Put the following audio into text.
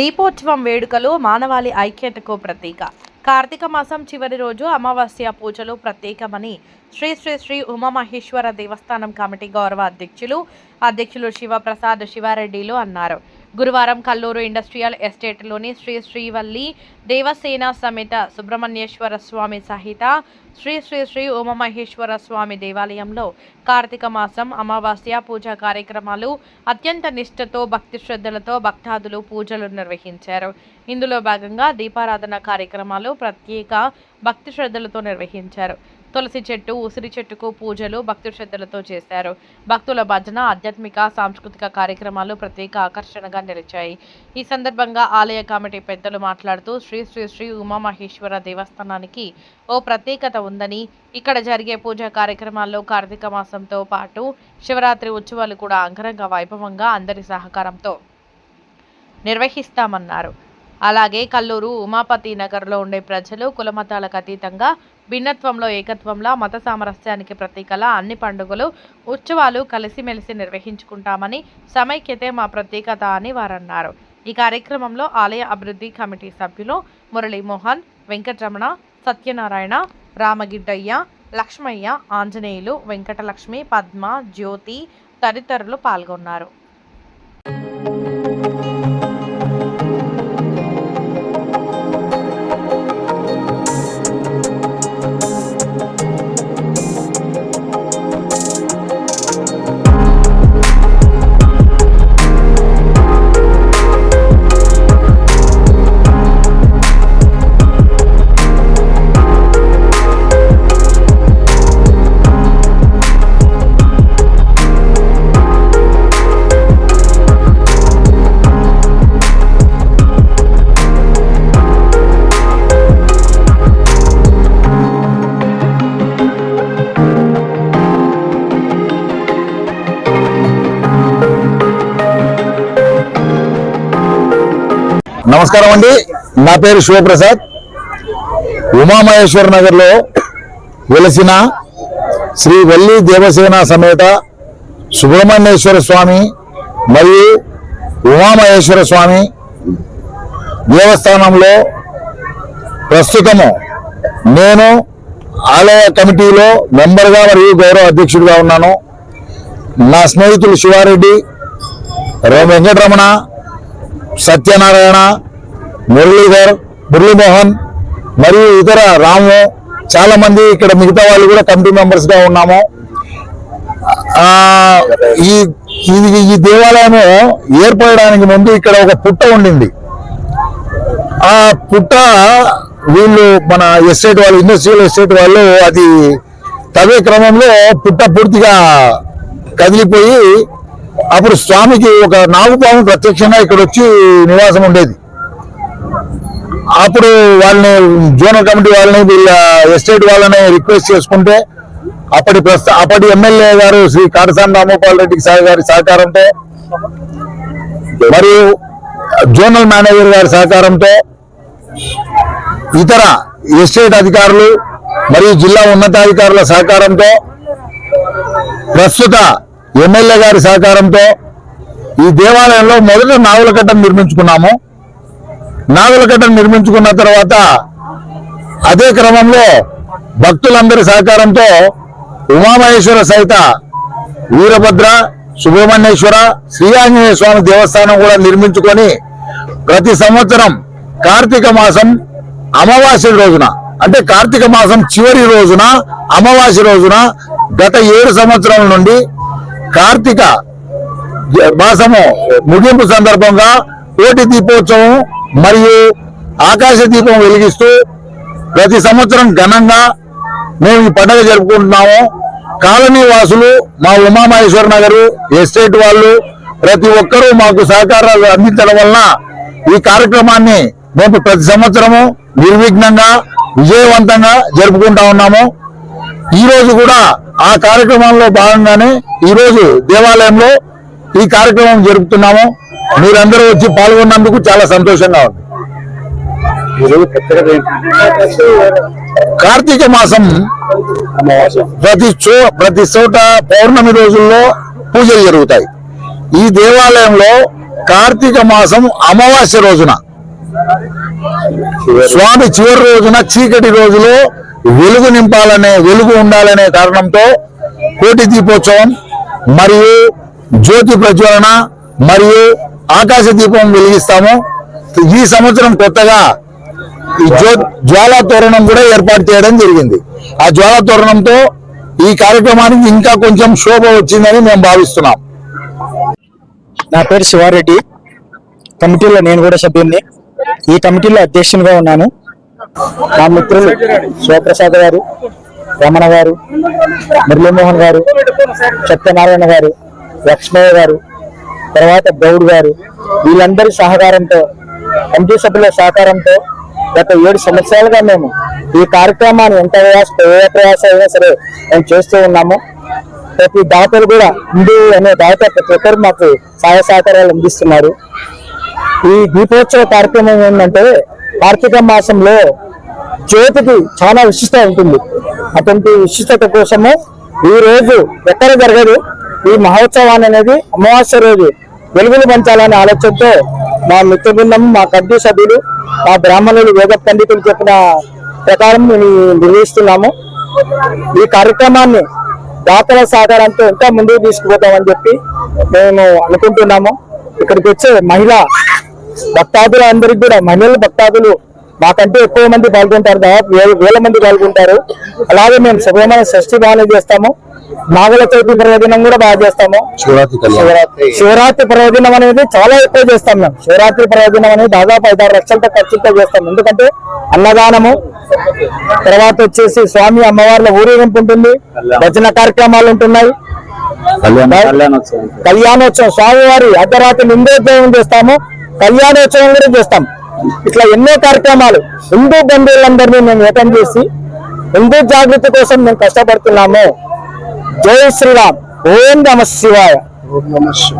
దీపోత్సవం వేడుకలు మానవాళి ఐక్యతకు ప్రతీక. కార్తీక మాసం చివరి రోజు అమావాస్య పూజలు ప్రత్యేకమని శ్రీ శ్రీ శ్రీ ఉమామహేశ్వర దేవస్థానం కమిటీ గౌరవ అధ్యక్షులు అధ్యక్షులు శివప్రసాద్ శివారెడ్డిలు అన్నారు. గురువారం కల్లూరు ఇండస్ట్రియల్ ఎస్టేట్లోని శ్రీ శ్రీవల్లి దేవసేన సమేత సుబ్రహ్మణ్యేశ్వర స్వామి సహిత శ్రీ శ్రీ శ్రీ ఉమామహేశ్వర స్వామి దేవాలయంలో కార్తీక మాసం అమావాస్య పూజా కార్యక్రమాలు అత్యంత నిష్ఠతో భక్తి శ్రద్ధలతో భక్తాదులు పూజలు నిర్వహించారు. ఇందులో భాగంగా దీపారాధన కార్యక్రమాలు ప్రత్యేక భక్తి శ్రద్ధలతో నిర్వహించారు. తులసి చెట్టు ఉసిరి చెట్టుకు పూజలు భక్తి శ్రద్ధలతో చేశారు. భక్తుల భజన ఆధ్యాత్మిక సాంస్కృతిక కార్యక్రమాలు ప్రత్యేక ఆకర్షణగా నిలిచాయి. ఈ సందర్భంగా ఆలయ కమిటీ పెద్దలు మాట్లాడుతూ శ్రీ శ్రీ శ్రీ ఉమామహేశ్వర దేవస్థానానికి ఓ ప్రత్యేకత ఉందని ఇక్కడ జరిగే పూజా కార్యక్రమాల్లో కార్తీక మాసంతో పాటు శివరాత్రి ఉత్సవాలు కూడా అంగరంగ వైభవంగా అందరి సహకారంతో నిర్వహిస్తామన్నారు. అలాగే కల్లూరు ఉమాపతి నగర్లో ఉండే ప్రజలు కులమతాలకు అతీతంగా భిన్నత్వంలో ఏకత్వంలో మత సామరస్యానికి ప్రతీకలా అన్ని పండుగలు ఉత్సవాలు కలిసిమెలిసి నిర్వహించుకుంటామని సమైక్యతే మా ప్రత్యేకత అని వారన్నారు. ఈ కార్యక్రమంలో ఆలయ అభివృద్ధి కమిటీ సభ్యులు మురళీమోహన్ వెంకటరమణ సత్యనారాయణ రామగిడ్డయ్య లక్ష్మయ్య ఆంజనేయులు వెంకటలక్ష్మి పద్మ జ్యోతి తదితరులు పాల్గొన్నారు. నమస్కారం అండి. నా పేరు శివప్రసాద్. ఉమామహేశ్వర నగర్లో వెలసిన శ్రీ వల్లి దేవసేన సమేత సుబ్రహ్మణ్యేశ్వర స్వామి మరియు ఉమామహేశ్వర స్వామి దేవస్థానంలో ప్రస్తుతము నేను ఆలయ కమిటీలో మెంబర్గా మరియు గౌరవ అధ్యక్షుడిగా ఉన్నాను. నా స్నేహితులు శివారెడ్డి వెంకటరమణ సత్యనారాయణ మురళీధర్ మురళీమోహన్ మరియు ఇతర రాము చాలా మంది ఇక్కడ మిగతా వాళ్ళు కూడా కమిటీ మెంబర్స్గా ఉన్నాము. ఈ ఇది ఈ దేవాలయము ఏర్పడడానికి ముందు ఇక్కడ ఒక పుట్ట ఉండింది. ఆ పుట్ట వీళ్ళు మన ఎస్టేట్ వాళ్ళు ఇండస్ట్రియల్ ఎస్టేట్ వాళ్ళు అది తవ్వే క్రమంలో పుట్ట పూర్తిగా కదిలిపోయి అప్పుడు స్వామికి ఒక నాగుపాము ప్రత్యక్షంగా ఇక్కడ వచ్చి నివాసం ఉండేది. అప్పుడు వాళ్ళని జోనల్ కమిటీ వాళ్ళని వీళ్ళ ఎస్టేట్ వాళ్ళని రిక్వెస్ట్ చేసుకుంటే అప్పటి ప్రస్తుత అప్పటి ఎమ్మెల్యే గారు శ్రీ కాటసాని రామగోపాల్ రెడ్డికి సార్ గారి సహకారంతో మరియు జోనల్ మేనేజర్ గారి సహకారంతో ఇతర ఎస్టేట్ అధికారులు మరియు జిల్లా ఉన్నతాధికారుల సహకారంతో ప్రస్తుత ఎమ్మెల్యే గారి సహకారంతో ఈ దేవాలయంలో మొదట నావలకట్టం నిర్మించుకున్నాము. నాగుల నిర్మించుకున్న తర్వాత అదే క్రమంలో భక్తులందరి సహకారంతో ఉమామహేశ్వర సహిత వీరభద్ర సుబ్రహ్మణ్యేశ్వర శ్రీ ఆంజనేయ స్వామి దేవస్థానం కూడా నిర్మించుకొని ప్రతి సంవత్సరం కార్తీక మాసం అమావాస్య రోజున అంటే కార్తీక మాసం చివరి రోజున అమావాస్య రోజున గత ఏడు సంవత్సరాల నుండి కార్తీక మాసము ముగింపు సందర్భంగా కోటి దీపోత్సవం మరియు ఆకాశ దీపం వెలిగిస్తూ ప్రతి సంవత్సరం ఘనంగా మేము ఈ పండుగ జరుపుకుంటున్నాము. కాలనీ వాసులు మా ఉమామహేశ్వర నగరు ఎస్టేట్ వాళ్ళు ప్రతి ఒక్కరూ మాకు సహకారాలు అందించడం వలన ఈ కార్యక్రమాన్ని మేము ప్రతి సంవత్సరము నిర్విఘ్నంగా విజయవంతంగా జరుపుకుంటా ఉన్నాము. ఈరోజు కూడా ఆ కార్యక్రమంలో భాగంగానే ఈరోజు దేవాలయంలో ఈ కార్యక్రమం జరుపుతున్నాము. మీరందరూ వచ్చి పాల్గొన్నందుకు చాలా సంతోషంగా ఉంది. కార్తీక మాసం ప్రతి చో ప్రతి చోట పౌర్ణమి రోజుల్లో పూజలు జరుగుతాయి. ఈ దేవాలయంలో కార్తీక మాసం అమావాస్య రోజున స్వామి చివరి రోజున చీకటి రోజులో వెలుగు నింపాలనే వెలుగు ఉండాలనే కారణంతో కోటి దీపోత్సవం మరియు జ్యోతి ప్రజ్వలన మరియు ఆకాశ దీపం వెలిగిస్తాము. ఈ సంవత్సరం కొత్తగా ఈ జ్వాలా తోరణం కూడా ఏర్పాటు చేయడం జరిగింది. ఆ జ్వాలా తోరణంతో ఈ కార్యక్రమానికి ఇంకా కొంచెం శోభ వచ్చిందని మేము భావిస్తున్నాం. నా పేరు శివారెడ్డి. కమిటీలో నేను కూడా సభ్యుని ఈ కమిటీలో అధ్యక్షునిగా ఉన్నాను. నా మిత్రులు శివప్రసాద్ గారు రమణ గారు మురళీమోహన్ గారు సత్యనారాయణ గారు లక్ష్మయ్య గారు తర్వాత గౌడ్ గారు వీళ్ళందరి సహకారంతో కమిటీ సభ్యుల సహకారంతో గత ఏడు సంవత్సరాలుగా మేము ఈ కార్యక్రమాన్ని ఎంత ప్రయాస ఏ ప్రయాస అయినా సరే మేము చేస్తూ ఉన్నాము. ప్రతి దాతలు కూడా హిందూ అనే దాత ప్రతి ఒక్కరు మాకు సహాయ సహకారాలు అందిస్తున్నారు. ఈ దీపోత్సవ కార్యక్రమం ఏంటంటే కార్తీక మాసంలో జ్యోతికి చాలా విశిష్టత ఉంటుంది. అటువంటి విశిష్టత కోసము ఈ రోజు ఎక్కడ జరగదు. ఈ మహోత్సవాన్ని అనేది అమావాస్య రోజు వెలుగులు పంచాలనే ఆలోచనతో మా మిత్ర బృందం మా కమిటీ సభ్యులు మా బ్రాహ్మణులు వేద పండితులు చెప్పిన ప్రకారం మేము నిర్వహిస్తున్నాము. ఈ కార్యక్రమాన్ని దాతల సహకారంతో ఇంకా ముందుకు తీసుకుపోతామని చెప్పి మేము అనుకుంటున్నాము. ఇక్కడికి వచ్చే మహిళ భక్తాదులు అందరికి కూడా మహిళల భక్తాదులు మాకంటే ఎక్కువ మంది పాల్గొంటారు దాదాపు వేల మంది పాల్గొంటారు. అలాగే మేము శుభమైన షష్ఠి బాగానే చేస్తాము. నాగుల చవితి పర్వదినం కూడా బాగా చేస్తాము. శివరాత్రి శివరాత్రి. పర్వదినం అనేది చాలా ఎక్కువ చేస్తాం మేము. శివరాత్రి పర్వదినం అనేది దాదాపు ఐదారు లక్షలతో ఖర్చుతో చేస్తాం. ఎందుకంటే అన్నదానము తర్వాత వచ్చేసి స్వామి అమ్మవార్ల ఊరేగింపు ఉంటుంది భజన కార్యక్రమాలు ఉంటున్నాయి. కళ్యాణోత్సవం. స్వామివారి అర్ధరాత్రి లింగోద్యోగం చేస్తాము కళ్యాణోత్సవం కూడా చేస్తాం. ఇట్లా ఎన్నో కార్యక్రమాలు. హిందూ బంధువులందరినీ మేము ఏకం చేసి హిందూ జాగృతి కోసం మేము కష్టపడుతున్నాము. జై శ్రీరామ్. ఓం నమ శివాయ. ఓం నమ శివాయ.